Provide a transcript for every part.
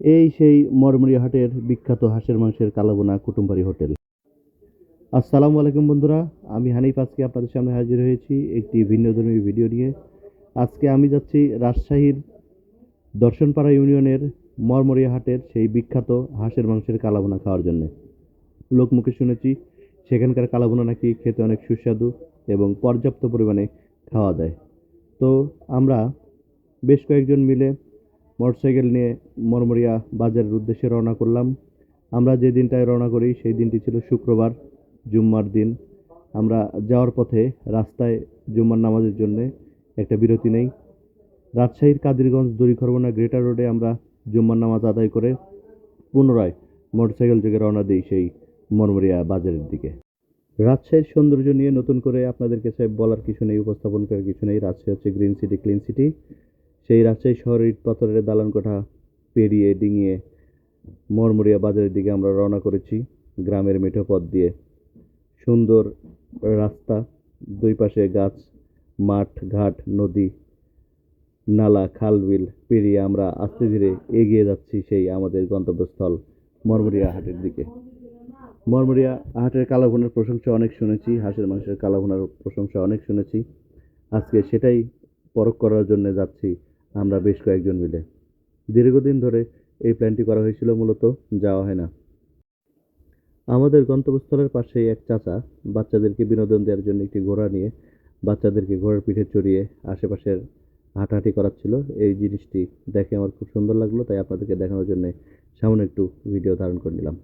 এই সেই মরমরিয়া হাটের বিখ্যাত হাঁসের মাংসের কালাবোনা কুটুমবাড়ি হোটেল। আসসালামু আলাইকুম বন্ধুরা, আমি হানিফ, আজকে আপনাদের সামনে হাজির হয়েছি একটি ভিন্নধর্মী ভিডিও নিয়ে। আজকে আমি যাচ্ছি রাজশাহীর দর্শনপাড়া ইউনিয়নের মরমরিয়া হাটের সেই বিখ্যাত হাঁসের মাংসের কালাবোনা খাওয়ার জন্য। লোকমুখে শুনেছি, সেখানকার কালাবোনা নাকি খেতে অনেক সুস্বাদু এবং পর্যাপ্ত পরিমাণে খাওয়া যায়। তো আমরা বেশ কয়েকজন মিলে মোটরসাইকেল নিয়ে মরমরিয়া বাজারের উদ্দেশ্যে রওনা করলাম। আমরা যে দিনটায় রওনা করি, সেই দিনটি ছিল শুক্রবার, জুম্মার দিন। আমরা যাওয়ার পথে রাস্তায় জুম্মার নামাজের জন্য একটা বিরতি নেই। রাজশাহীর কাদিরগঞ্জ দড়িখরবনা গ্রেটার রোডে আমরা জুম্মার নামাজ আদায় করে পুনরায় মোটরসাইকেল যোগে রওনা দিই সেই মরমরিয়া বাজারের দিকে। রাজশাহীর সৌন্দর্য নিয়ে নতুন করে আপনাদের কাছে বলার কিছু নেই, উপস্থাপন করার কিছু নেই। রাজশাহী হচ্ছে গ্রিন সিটি ক্লিন সিটি সেই রাজশাহী শহরের ইট পাথরের দালান কোঠা পেরিয়ে ডিঙিয়ে মরমরিয়া বাজারের দিকে আমরা রওনা করেছি গ্রামের মেঠো পথ দিয়ে। সুন্দর রাস্তা, দুই পাশে গাছ, মাঠ, ঘাট, নদী, নালা খাল বিল পেরিয়ে আমরা আস্তে ধীরে এগিয়ে যাচ্ছি সেই আমাদের গন্তব্যস্থল মরমরিয়া হাটের দিকে। মরমরিয়া হাটের কালাভুনার প্রশংসা অনেক শুনেছি, হাঁসের মাংসের কালাভুনার প্রশংসা অনেক শুনেছি। আজকে সেটাই পরখ করার জন্য যাচ্ছি আমরা বেশ কয়েকজন মিলে। দীর্ঘদিন ধরে এই প্ল্যানটি করা হয়েছিল, মূলত যাওয়া হয় না। আমাদের গন্তব্যস্থলের পাশেই এক চাচা বাচ্চাদেরকে বিনোদন দেওয়ার জন্য একটি ঘোড়া নিয়ে বাচ্চাদেরকে ঘোড়ার পিঠে চড়িয়ে আশেপাশের হাঁটাহাঁটি করাচ্ছিল। এই জিনিসটি দেখে আমার খুব সুন্দর লাগল, তাই আপনাদেরকে দেখানোর জন্য সামনে একটু ভিডিও ধারণ করে নিলাম।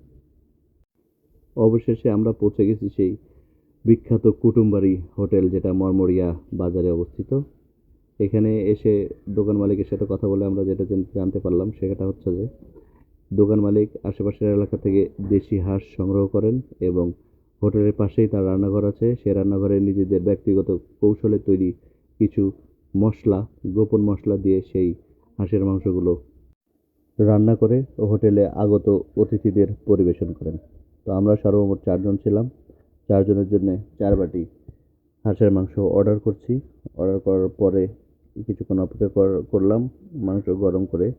অবশেষে আমরা পৌঁছে গেছি সেই বিখ্যাত কুটুমবাড়ি হোটেল, যেটা মরমরিয়া বাজারে অবস্থিত। এখানে এসে দোকান মালিকের সাথে কথা বলে আমরা যেটা জান- জানতে পারলাম সেটা হচ্ছে যে, দোকান মালিক আশেপাশের এলাকা থেকে দেশি হাঁস সংগ্রহ করেন এবং হোটেলের পাশেই তার রান্নাঘর আছে। সেই রান্নাঘরে নিজেদের ব্যক্তিগত কৌশলে তৈরি কিছু মশলা, গোপন মশলা দিয়ে সেই হাঁসের মাংসগুলো রান্না করে ও হোটেলে আগত অতিথিদের পরিবেশন করেন। তো আমরা সর্বমোট চারজন ছিলাম। চারজনের জন্য চার বাটি হাঁসের মাংস অর্ডার করছি। অর্ডার করার পরে কিছুক্ষণ অপেক্ষা কর- করলাম, মাংস গরম করে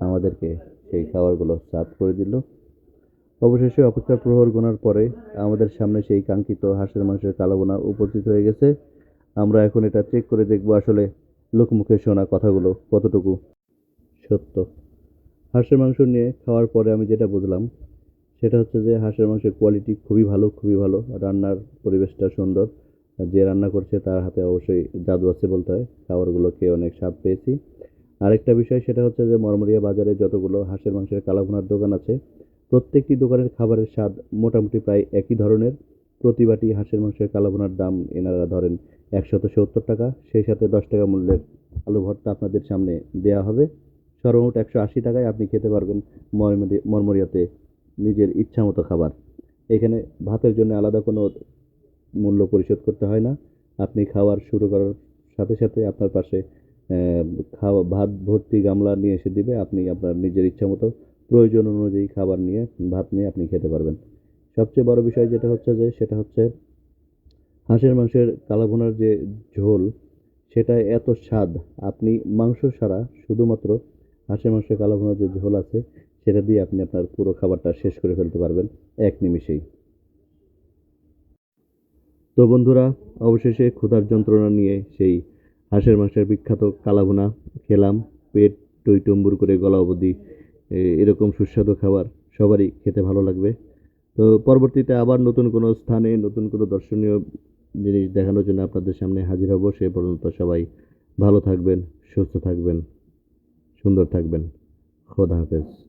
আমাদেরকে সেই খাবারগুলো সার্ভ করে দিল। অবশেষে অপেক্ষার প্রহর গোনার পরে আমাদের সামনে সেই কাঙ্ক্ষিত হাঁসের মাংসের কালাবোনা উপস্থিত হয়ে গেছে। আমরা এখন এটা চেক করে দেখব আসলে লোকমুখে শোনা কথাগুলো কতটুকু সত্য। হাঁসের মাংস নিয়ে খাওয়ার পরে আমি যেটা বুঝলাম, সেটা হচ্ছে যে হাঁসের মাংসের কোয়ালিটি খুবই ভালো খুবই ভালো। রান্নার পরিবেশটা সুন্দর। যে রান্না করছে তার হাতে অবশ্যই জাদু আছে বলতে হয়। খাবারগুলো খেয়ে অনেক স্বাদ পেয়েছি। আরেকটা বিষয় সেটা হচ্ছে যে মরমরিয়া বাজারে যতগুলো হাঁসের মাংসের কালাভুনার দোকান আছে, প্রত্যেকটি দোকানের খাবারের স্বাদ মোটামুটি প্রায় একই ধরনের। প্রতিবাটি হাঁসের মাংসের কালাভুনার দাম এনারা ধরেন একশত সত্তর টাকা, সেই সাথে দশ টাকা মূল্যের আলু ভর্তা আপনাদের সামনে দেয়া হবে। সর্বমোট একশো আশি টাকায় আপনি খেতে পারবেন মরমরি- মরমরিয়াতে নিজের ইচ্ছা মতো খাবার। এখানে ভাতের জন্য আলাদা কোনো মূল্য পরিশোধ করতে হয় না। আপনি খাওয়ার শুরু করার সাথে সাথে আপনার পাশে খাওয়া, ভাত ভর্তি গামলা নিয়ে এসে দিবে। আপনি আপনার নিজের ইচ্ছা মতো প্রয়োজন অনুযায়ী খাবার নিয়ে, ভাত নিয়ে আপনি খেতে পারবেন। সবচেয়ে বড় বিষয় যেটা হচ্ছে যে, সেটা হচ্ছে হাঁসের মাংসের কালাভুনার যে ঝোল, সেটা এত স্বাদ। আপনি মাংস ছাড়া শুধুমাত্র হাঁসের মাংসের কালাভুনার যে ঝোল আছে, সেটা দিয়ে আপনি আপনার পুরো খাবারটা শেষ করে ফেলতে পারবেন এক নিমিষেই। তো বন্ধুরা, অবশেষে ক্ষুধার যন্ত্রণা নিয়ে সেই হাঁসের মাংসের বিখ্যাত কালাভুনা খেলাম। পেট টইটম্বুর করে গলা অবধি এরকম সুস্বাদু খাবার সবারই খেতে ভালো লাগবে। তো পরবর্তীতে আবার নতুন কোনো স্থানে, নতুন কোনো দর্শনীয় জিনিস দেখানোর জন্য আপনাদের সামনে হাজির হব। সে পর্যন্ত সবাই ভালো থাকবেন, সুস্থ থাকবেন, সুন্দর থাকবেন। খোদা হাফেজ।